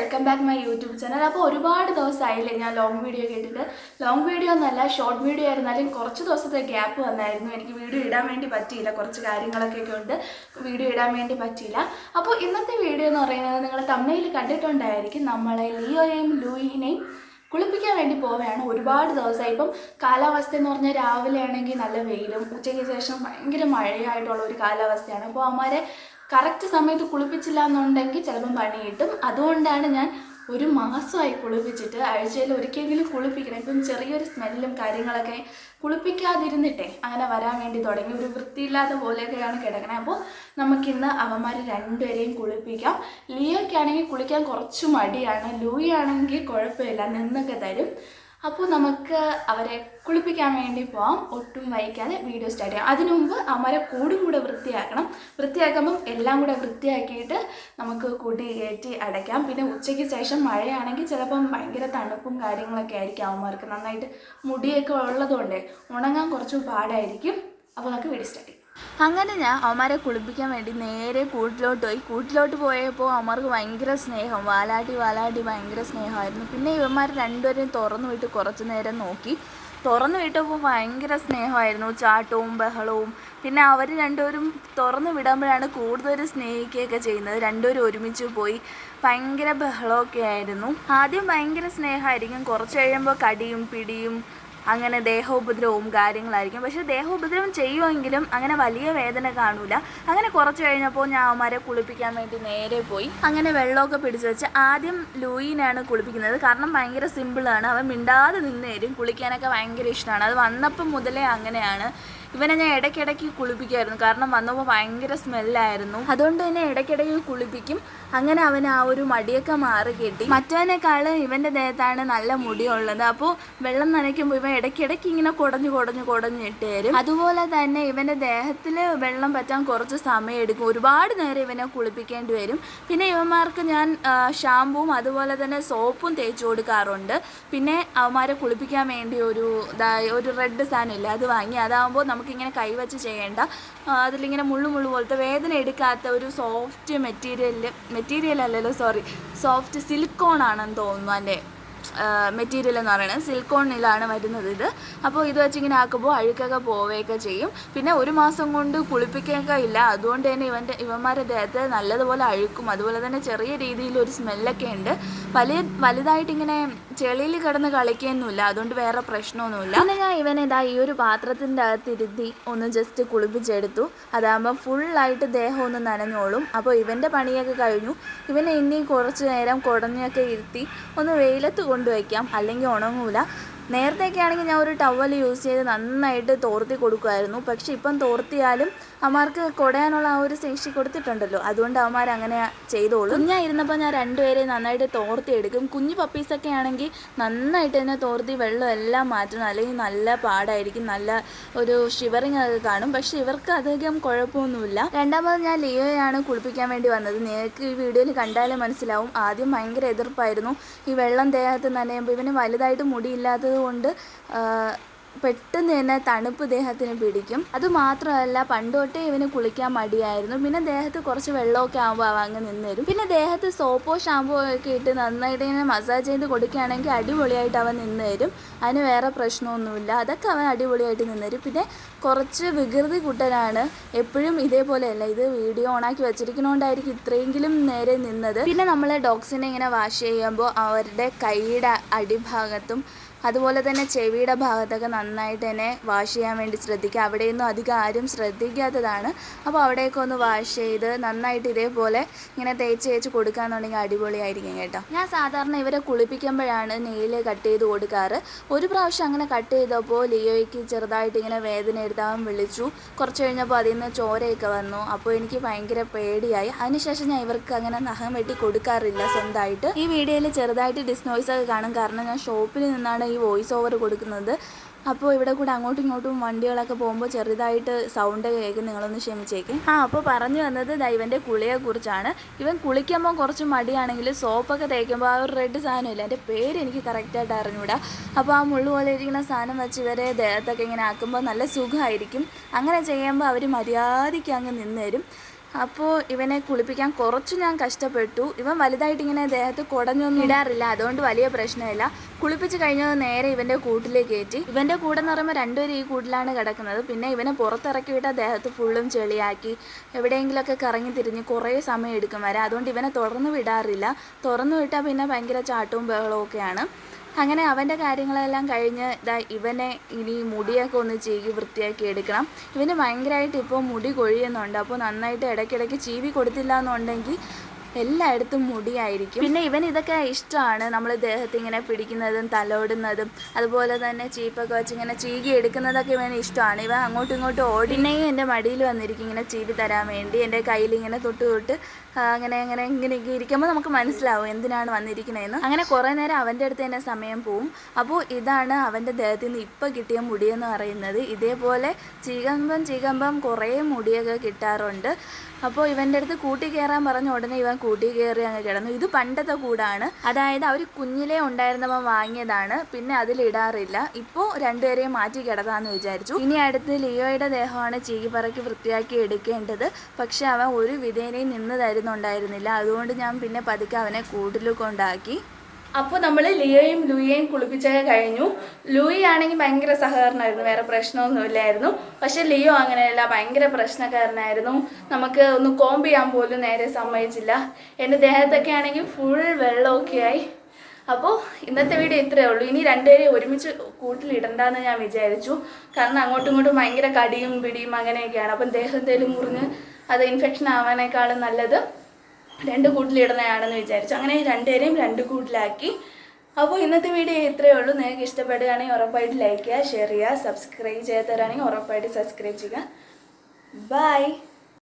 Welcome back my YouTube channel അപ്പോൾ ഒരുപാട് ദിവസമായില്ലേ ഞാൻ ലോങ് വീഡിയോ കേട്ടിട്ട്. ലോങ് വീഡിയോ എന്നല്ല ഷോർട്ട് വീഡിയോ ആയിരുന്നാലും കുറച്ച് ദിവസത്തെ ഗ്യാപ്പ് വന്നായിരുന്നു. എനിക്ക് വീഡിയോ ഇടാൻ വേണ്ടി പറ്റിയില്ല. കുറച്ച് കാര്യങ്ങളൊക്കെ കൊണ്ട് വീഡിയോ ഇടാൻ വേണ്ടി പറ്റിയില്ല. അപ്പോൾ ഇന്നത്തെ വീഡിയോ എന്ന് പറയുന്നത് നിങ്ങൾ തമ്മയിൽ കണ്ടിട്ടുണ്ടായിരിക്കും. നമ്മളെ ലിയോയെയും ലൂയിനെയും കുളിപ്പിക്കാൻ വേണ്ടി പോവുകയാണ് ഒരുപാട് ദിവസമായി. ഇപ്പം കാലാവസ്ഥ എന്ന് പറഞ്ഞാൽ രാവിലെ ആണെങ്കിൽ നല്ല വെയിലും ഉച്ചയ്ക്ക് ശേഷം ഭയങ്കര മഴയായിട്ടുള്ള ഒരു കാലാവസ്ഥയാണ്. അപ്പോൾ അമ്മമാരെ കറക്റ്റ് സമയത്ത് കുളിപ്പിച്ചില്ല എന്നുണ്ടെങ്കിൽ ചിലപ്പം പണി കിട്ടും. അതുകൊണ്ടാണ് ഞാൻ ഒരു മാസമായി കുളിപ്പിച്ചിട്ട് ആഴ്ചയിൽ ഒരിക്കലെങ്കിലും കുളിപ്പിക്കണം. ഇപ്പം ചെറിയൊരു സ്മെല്ലും കാര്യങ്ങളൊക്കെ കുളിപ്പിക്കാതിരുന്നിട്ടേ അങ്ങനെ വരാൻ വേണ്ടി തുടങ്ങി. ഒരു വൃത്തിയില്ലാത്ത പോലെയൊക്കെയാണ് കിടക്കണത് അപ്പോൾ നമുക്കിന്ന് അവന്മാർ രണ്ടുപേരെയും കുളിപ്പിക്കാം. ലിയോയ്ക്കാണെങ്കിൽ കുളിക്കാൻ കുറച്ച് മടിയാണ്. ലൂയി ആണെങ്കിൽ കുഴപ്പമില്ല. നിന്നൊക്കെ തരും. അപ്പോൾ നമുക്ക് അവരെ കുളിപ്പിക്കാൻ വേണ്ടി പോവാം. ഒട്ടും വൈകാതെ വീഡിയോ സ്റ്റാർട്ട് ചെയ്യാം. അതിനു മുമ്പ് അവരെ കൂടും കൂടെ വൃത്തിയാക്കണം. വൃത്തിയാക്കുമ്പം എല്ലാം കൂടെ വൃത്തിയാക്കിയിട്ട് നമുക്ക് കൂട്ടി കയറ്റി അടയ്ക്കാം. പിന്നെ ഉച്ചയ്ക്ക് ശേഷം മഴയാണെങ്കിൽ ചിലപ്പം ഭയങ്കര തണുപ്പും കാര്യങ്ങളൊക്കെ ആയിരിക്കും. അവന്മാർക്ക് നന്നായിട്ട് മുടിയൊക്കെ ഉള്ളതുകൊണ്ട് ഉണങ്ങാൻ കുറച്ച് പാടായിരിക്കും. അപ്പോൾ നമുക്ക് വീഡിയോ സ്റ്റാർട്ട് ചെയ്യാം. അങ്ങനെ ഞാൻ അവന്മാരെ കുളിപ്പിക്കാൻ വേണ്ടി നേരെ കൂട്ടിലോട്ട് പോയി. കൂട്ടിലോട്ട് പോയപ്പോൾ അവന്മാർക്ക് ഭയങ്കര സ്നേഹം. വാലാടി വാലാട്ടി ഭയങ്കര സ്നേഹമായിരുന്നു. പിന്നെ ഇവന്മാർ രണ്ടുപേരെയും തുറന്നു വിട്ട് കുറച്ച് നേരം നോക്കി. തുറന്നു വിട്ടപ്പോൾ ഭയങ്കര സ്നേഹമായിരുന്നു. ചാട്ടവും ബഹളവും. പിന്നെ അവർ രണ്ടുപേരും തുറന്നു വിടുമ്പോഴാണ് കൂടുതൽ സ്നേഹിക്കുകയൊക്കെ ചെയ്യുന്നത്. രണ്ടുപേരും ഒരുമിച്ച് പോയി ഭയങ്കര ബഹളമൊക്കെ ആയിരുന്നു. ആദ്യം ഭയങ്കര സ്നേഹമായിരിക്കും. കുറച്ച് കഴിയുമ്പോൾ കടിയും പിടിയും അങ്ങനെ ദേഹോപദ്രവവും കാര്യങ്ങളായിരിക്കും. പക്ഷേ ദേഹോപദ്രവം ചെയ്യുമെങ്കിലും അങ്ങനെ വലിയ വേദന കാണൂല. അങ്ങനെ കുറച്ച് കഴിഞ്ഞപ്പോൾ ഞാൻ അവന്മാരെ കുളിപ്പിക്കാൻ വേണ്ടി നേരെ പോയി. അങ്ങനെ വെള്ളമൊക്കെ പിടിച്ചു വെച്ച് ആദ്യം ലൂയിനാണ് കുളിപ്പിക്കുന്നത്. കാരണം ഭയങ്കര സിമ്പിളാണ് അവൻ മിണ്ടാതെ നിന്ന് തരും കുളിക്കാനൊക്കെ ഭയങ്കര ഇഷ്ടമാണ്. അത് വന്നപ്പം മുതലേ അങ്ങനെയാണ്. ഇവനെ ഞാൻ ഇടയ്ക്കിടയ്ക്ക് കുളിപ്പിക്കുമായിരുന്നു. കാരണം വന്നപ്പോൾ ഭയങ്കര സ്മെല്ലായിരുന്നു. അതുകൊണ്ട് തന്നെ ഇടയ്ക്കിടയ്ക്ക് കുളിപ്പിക്കും. അങ്ങനെ അവൻ ആ ഒരു മടിയൊക്കെ മാറി കിട്ടി. മറ്റവനേക്കാളും ഇവന്റെ ദേഹത്താണ് നല്ല മുടിയുള്ളത്. അപ്പോൾ വെള്ളം നനയ്ക്കുമ്പോൾ ഇവൻ ഇടയ്ക്കിടയ്ക്ക് ഇങ്ങനെ കുടഞ്ഞു കുടഞ്ഞു കുടഞ്ഞിട്ട് തരും. അതുപോലെ തന്നെ ഇവന്റെ ദേഹത്തിൽ വെള്ളം പറ്റാൻ കുറച്ച് സമയം എടുക്കും. ഒരുപാട് നേരം ഇവനെ കുളിപ്പിക്കേണ്ടി വരും. പിന്നെ ഇവന്മാർക്ക് ഞാൻ ഷാമ്പുവും അതുപോലെ തന്നെ സോപ്പും തേച്ച് കൊടുക്കാറുണ്ട്. പിന്നെ അവന്മാരെ കുളിപ്പിക്കാൻ വേണ്ടി ഒരു ഒരു റെഡ് സാധനം ഇല്ല അത് വാങ്ങി അതാകുമ്പോൾ നമുക്കിങ്ങനെ കൈവച്ച് ചെയ്യേണ്ട അതിലിങ്ങനെ മുള്ളു മുള്ളു പോലത്തെ വേദന എടുക്കാത്ത ഒരു സോഫ്റ്റ് മെറ്റീരിയൽ മെറ്റീരിയൽ അല്ലല്ലോ സോറി സോഫ്റ്റ് സിലിക്കോൺ ആണെന്ന് തോന്നുന്നു അതിന്റെ മെറ്റീരിയൽ എന്ന് പറയുന്നത് സിൽക്കോണിലാണ് വരുന്നത് ഇത്. അപ്പോൾ ഇത് വെച്ച് ഇങ്ങനെ ആക്കുമ്പോൾ അഴുക്കൊക്കെ പോവുകയൊക്കെ ചെയ്യും. പിന്നെ ഒരു മാസം കൊണ്ട് കുളിപ്പിക്കുകയൊക്കെ ഇല്ല. അതുകൊണ്ട് തന്നെ ഇവന്റെ ഇവന്മാരുടെ ദേഹത്ത് നല്ലതുപോലെ അഴുക്കും. അതുപോലെ തന്നെ ചെറിയ രീതിയിൽ ഒരു സ്മെല്ലൊക്കെ ഉണ്ട്. വലിയ വലുതായിട്ടിങ്ങനെ ചെളിയിൽ കിടന്ന് കളിക്കുകയൊന്നുമില്ല. അതുകൊണ്ട് വേറെ പ്രശ്നമൊന്നുമില്ല. പിന്നെ ഞാൻ ഇവനെ ഈ ഒരു പാത്രത്തിന്റെ അകത്ത് ഇരുത്തി ഒന്ന് ജസ്റ്റ് കുളിപ്പിച്ചെടുത്തു. അതാകുമ്പോൾ ഫുള്ളായിട്ട് ദേഹം ഒന്ന് നനഞ്ഞോളും. അപ്പോൾ ഇവന്റെ പണിയൊക്കെ കഴിഞ്ഞു. ഇവനെ ഇനി കുറച്ച് നേരം കുടഞ്ഞൊക്കെ ഇരുത്തി ഒന്ന് വെയിലത്ത് കൊണ്ടുവയ്ക്കാം. അല്ലെങ്കിൽ ഉണങ്ങൂല. നേരത്തെയൊക്കെ ആണെങ്കിൽ ഞാൻ ഒരു ടവൽ യൂസ് ചെയ്ത് നന്നായിട്ട് തോർത്തി കൊടുക്കുമായിരുന്നു. പക്ഷെ ഇപ്പം തോർത്തിയാലും അമ്മമാർക്ക് കൊടയാനുള്ള ആ ഒരു ശേഷി കൊടുത്തിട്ടുണ്ടല്ലോ. അതുകൊണ്ട് അവന്മാർ അങ്ങനെ ചെയ്തോളും. കുഞ്ഞായിരുന്നപ്പോൾ ഞാൻ രണ്ടുപേരെ നന്നായിട്ട് തോർത്തി എടുക്കും. കുഞ്ഞു പപ്പീസൊക്കെ ആണെങ്കിൽ നന്നായിട്ട് തന്നെ തോർത്തി വെള്ളം എല്ലാം മാറ്റണം. അല്ലെങ്കിൽ നല്ല പാടായിരിക്കും. നല്ല ഒരു ഷിവറിങ് ഒക്കെ കാണും. പക്ഷെ ഇവർക്ക് അധികം കുഴപ്പമൊന്നുമില്ല. രണ്ടാമത് ഞാൻ ലിയോയാണ് കുളിപ്പിക്കാൻ വേണ്ടി വന്നത്. നിങ്ങൾക്ക് ഈ വീഡിയോയിൽ കണ്ടാലേ മനസ്സിലാവും. ആദ്യം ഭയങ്കര എതിർപ്പായിരുന്നു. ഈ വെള്ളം ദേഹത്ത് നനയുമ്പോൾ ഇവന് വലുതായിട്ട് മുടിയില്ലാത്തത് കൊണ്ട് ആ, പെട്ടെന്ന് തന്നെ തണുപ്പ് ദേഹത്തിന് പിടിക്കും. അതുമാത്രമല്ല പണ്ടോട്ടേ ഇവന് കുളിക്കാൻ മടിയായിരുന്നു. പിന്നെ ദേഹത്ത് കുറച്ച് വെള്ളമൊക്കെ ആകുമ്പോൾ അങ്ങ് നിന്നേരും. പിന്നെ ദേഹത്ത് സോപ്പോ ഷാമ്പോ ഒക്കെ ഇട്ട് നന്നായിട്ട് ഇങ്ങനെ മസാജ് ചെയ്ത് കൊടുക്കുകയാണെങ്കിൽ അടിപൊളിയായിട്ട് അവൻ നിന്ന് തരും അതിന് വേറെ പ്രശ്നമൊന്നുമില്ല. അതൊക്കെ അവൻ അടിപൊളിയായിട്ട് നിന്ന് തരും പിന്നെ കുറച്ച് വികൃതി കുട്ടനാണ് എപ്പോഴും ഇതേപോലെയല്ല. ഇത് വീഡിയോ ഓണാക്കി വെച്ചിരിക്കുന്നതുകൊണ്ടായിരിക്കും ഇത്രയെങ്കിലും നേരെ നിന്നത്. പിന്നെ നമ്മൾ ഡോഗ്സിനെ ഇങ്ങനെ വാഷ് ചെയ്യുമ്പോൾ അവരുടെ കൈയുടെ അടിഭാഗത്തും അതുപോലെ തന്നെ ചെവിയുടെ ഭാഗത്തൊക്കെ നന്നായിട്ട് തന്നെ വാഷ് ചെയ്യാൻ വേണ്ടി ശ്രദ്ധിക്കുക. അവിടെയൊന്നും അധികം ആരും ശ്രദ്ധിക്കാത്തതാണ്. അപ്പോൾ അവിടെയൊക്കെ ഒന്ന് വാഷ് ചെയ്ത് നന്നായിട്ട് ഇതേപോലെ ഇങ്ങനെ തേച്ച് തേച്ച് കൊടുക്കാന്നുണ്ടെങ്കിൽ അടിപൊളിയായിരിക്കും കേട്ടോ. ഞാൻ സാധാരണ ഇവരെ കുളിപ്പിക്കുമ്പോഴാണ് നെയിൽ കട്ട് ചെയ്ത് കൊടുക്കാറ്. ഒരു പ്രാവശ്യം അങ്ങനെ കട്ട് ചെയ്തപ്പോൾ ലിയോയ്ക്ക് ചെറുതായിട്ട് ഇങ്ങനെ വേദന എടുത്താൻ വിളിച്ചു. കുറച്ച് കഴിഞ്ഞപ്പോൾ അതിൽ നിന്ന് ചോരയൊക്കെ വന്നു. അപ്പോൾ എനിക്ക് ഭയങ്കര പേടിയായി. അതിനുശേഷം ഞാൻ ഇവർക്ക് അങ്ങനെ നഖം വെട്ടി കൊടുക്കാറില്ല സ്വന്തമായിട്ട്. ഈ വീഡിയോയിൽ ചെറുതായിട്ട് ഡിസ്നോയ്സ് ഒക്കെ കാണും. കാരണം ഞാൻ ഷോപ്പിൽ നിന്നാണ് ഈ വോയിസ് ഓവർ കൊടുക്കുന്നത്. അപ്പോൾ ഇവിടെ കൂടെ അങ്ങോട്ടും ഇങ്ങോട്ടും വണ്ടികളൊക്കെ പോകുമ്പോൾ ചെറുതായിട്ട് സൗണ്ട് കേൾക്കും. നിങ്ങളൊന്ന് ക്ഷമിച്ചേക്കും. ആ അപ്പോൾ പറഞ്ഞു വന്നത് ദൈവന്റെ കുളിയെക്കുറിച്ചാണ് ഇവൻ കുളിക്കുമ്പോൾ കുറച്ച് മടിയാണെങ്കിൽ സോപ്പൊക്കെ തേക്കുമ്പോൾ ആ ഒരു റെഡ് സാധനമില്ല എന്റെ പേര് എനിക്ക് കറക്റ്റായിട്ട് അറിഞ്ഞൂടാ. അപ്പോൾ ആ മുള്ളു പോലെ ഇരിക്കുന്ന സാധനം വെച്ച് ഇവരെ ദേഹത്തൊക്കെ ഇങ്ങനെ ആക്കുമ്പോൾ നല്ല സുഖമായിരിക്കും. അങ്ങനെ ചെയ്യുമ്പോൾ അവർ മര്യാദയ്ക്ക് അങ്ങ് നിന്ന് തരും. അപ്പോൾ ഇവനെ കുളിപ്പിക്കാൻ കുറച്ച് ഞാൻ കഷ്ടപ്പെട്ടു. ഇവൻ വലുതായിട്ട് ഇങ്ങനെ ദേഹത്ത് കുടഞ്ഞൊന്നും ഇടാറില്ല. അതുകൊണ്ട് വലിയ പ്രശ്നമില്ല. കുളിപ്പിച്ച് കഴിഞ്ഞത് നേരെ ഇവന്റെ കൂട്ടിലേക്ക് കയറ്റി. ഇവന്റെ കൂടെ എന്ന് പറയുമ്പോൾ രണ്ടുപേരും ഈ കൂട്ടിലാണ് കിടക്കുന്നത്. പിന്നെ ഇവനെ പുറത്തിറക്കി വിട്ടാൽ ദേഹത്ത് ഫുള്ളും ചെളിയാക്കി. എവിടെയെങ്കിലുമൊക്കെ കറങ്ങി തിരിഞ്ഞ് കുറേ സമയം എടുക്കും വരെ. അതുകൊണ്ട് ഇവനെ തുറന്നു വിടാറില്ല. തുറന്നു വിട്ടാൽ പിന്നെ ഭയങ്കര ചാട്ടവും ബഹളവും ഒക്കെയാണ്. അങ്ങനെ അവന്റെ കാര്യങ്ങളെല്ലാം കഴിഞ്ഞ് ഇതാ ഇവനെ ഇനി മുടിയൊക്കെ ഒന്ന് ചീകി വൃത്തിയാക്കി എടുക്കണം. ഇവന് ഭയങ്കരമായിട്ട് ഇപ്പോൾ മുടി കൊഴിയുന്നുണ്ട്. അപ്പോൾ നന്നായിട്ട് ഇടയ്ക്കിടയ്ക്ക് ചീവി കൊടുത്തില്ല എന്നുണ്ടെങ്കിൽ എല്ലായിടത്തും മുടിയായിരിക്കും. പിന്നെ ഇവൻ ഇതൊക്കെ ഇഷ്ടമാണ്. നമ്മൾ ദേഹത്ത് ഇങ്ങനെ പിടിക്കുന്നതും തലോടുന്നതും അതുപോലെ തന്നെ ചീപ്പൊക്കെ വെച്ച് ഇങ്ങനെ ചീകി എടുക്കുന്നതൊക്കെ ഇവന് ഇഷ്ടമാണ്. ഇവൻ അങ്ങോട്ടും ഇങ്ങോട്ടും ഓടിനെയും എന്റെ മടിയിൽ വന്നിരിക്കും ഇങ്ങനെ ചീവി തരാൻ വേണ്ടി. എന്റെ കയ്യിൽ ഇങ്ങനെ തൊട്ട് തൊട്ട് അങ്ങനെ അങ്ങനെ ഇങ്ങനെ ഇരിക്കുമ്പോൾ നമുക്ക് മനസ്സിലാവും എന്തിനാണ് വന്നിരിക്കുന്നതെന്ന് അങ്ങനെ കുറേ നേരം അവന്റെ അടുത്ത് തന്നെ സമയം പോവും. അപ്പോൾ ഇതാണ് അവന്റെ ദേഹത്തിൽ നിന്ന് ഇപ്പോൾ കിട്ടിയ മുടിയെന്ന് പറയുന്നത്. ഇതേപോലെ ചീകമ്പം ചീകമ്പം കുറേ മുടിയൊക്കെ കിട്ടാറുണ്ട്. അപ്പോൾ ഇവന്റെ അടുത്ത് കൂട്ടി കയറാൻ പറഞ്ഞ ഉടനെ ഇവൻ കൂട്ടി കയറി അങ്ങ് കിടന്നു. ഇത് പണ്ടത്തെ കൂടാണ്. അതായത് അവർ കുഞ്ഞിലേ ഉണ്ടായിരുന്നവ വാങ്ങിയതാണ്. പിന്നെ അതിലിടാറില്ല ഇപ്പോൾ രണ്ടുപേരെയും മാറ്റി കിടത്താമെന്ന് വിചാരിച്ചു. ഇനി അടുത്ത് ലിയോയുടെ ദേഹമാണ് ചീകിപ്പറക്കി വൃത്തിയാക്കി എടുക്കേണ്ടത്. പക്ഷെ അവൻ ഒരു വിധേനയും നിന്ന് തരുന്നുണ്ടായിരുന്നില്ല. അതുകൊണ്ട് ഞാൻ പിന്നെ പതുക്കെ അവനെ കൂട്ടിൽ കൊണ്ടാക്കി. അപ്പോൾ നമ്മൾ ലിയോയും ലൂയിയെയും കുളിപ്പിച്ചൊക്കെ കഴിഞ്ഞു. ലൂയി ആണെങ്കിൽ ഭയങ്കര സഹകരണമായിരുന്നു വേറെ പ്രശ്നമൊന്നും ഇല്ലായിരുന്നു. പക്ഷെ ലിയോ അങ്ങനെയല്ല ഭയങ്കര പ്രശ്നക്കാരനായിരുന്നു. നമുക്ക് ഒന്ന് കോമ്പ് ചെയ്യാൻ പോലും നേരെ സമ്മതിച്ചില്ല. എന്റെ ദേഹത്തൊക്കെ ആണെങ്കിൽ ഫുൾ വെള്ളമൊക്കെ ആയി. അപ്പോൾ ഇന്നത്തെ വീഡിയോ ഇത്രയേ ഉള്ളൂ. ഇനി രണ്ടുപേരെയും ഒരുമിച്ച് കൂട്ടിലിടണ്ടെന്ന് ഞാൻ വിചാരിച്ചു. കാരണം അങ്ങോട്ടും ഇങ്ങോട്ടും ഭയങ്കര കടിയും പിടിയും അങ്ങനെയൊക്കെയാണ്. അപ്പം ദേഹം എന്തെങ്കിലും മുറിഞ്ഞ് അത് ഇൻഫെക്ഷൻ ആവാനേക്കാളും നല്ലത് രണ്ട് കൂട്ടിലിടുന്നതാണെന്ന് വിചാരിച്ചു. അങ്ങനെ രണ്ടുപേരെയും രണ്ട് കൂട്ടിലാക്കി. അപ്പോൾ ഇന്നത്തെ വീഡിയോ ഇത്രയേ ഉള്ളൂ. നിങ്ങൾക്ക് ഇഷ്ടപ്പെടുകയാണെങ്കിൽ ഉറപ്പായിട്ട് ലൈക്ക് ചെയ്യുക ഷെയർ ചെയ്യുക സബ്സ്ക്രൈബ് ചെയ്യാത്തവരാണെങ്കിൽ ഉറപ്പായിട്ട് സബ്സ്ക്രൈബ് ചെയ്യുക. ബൈ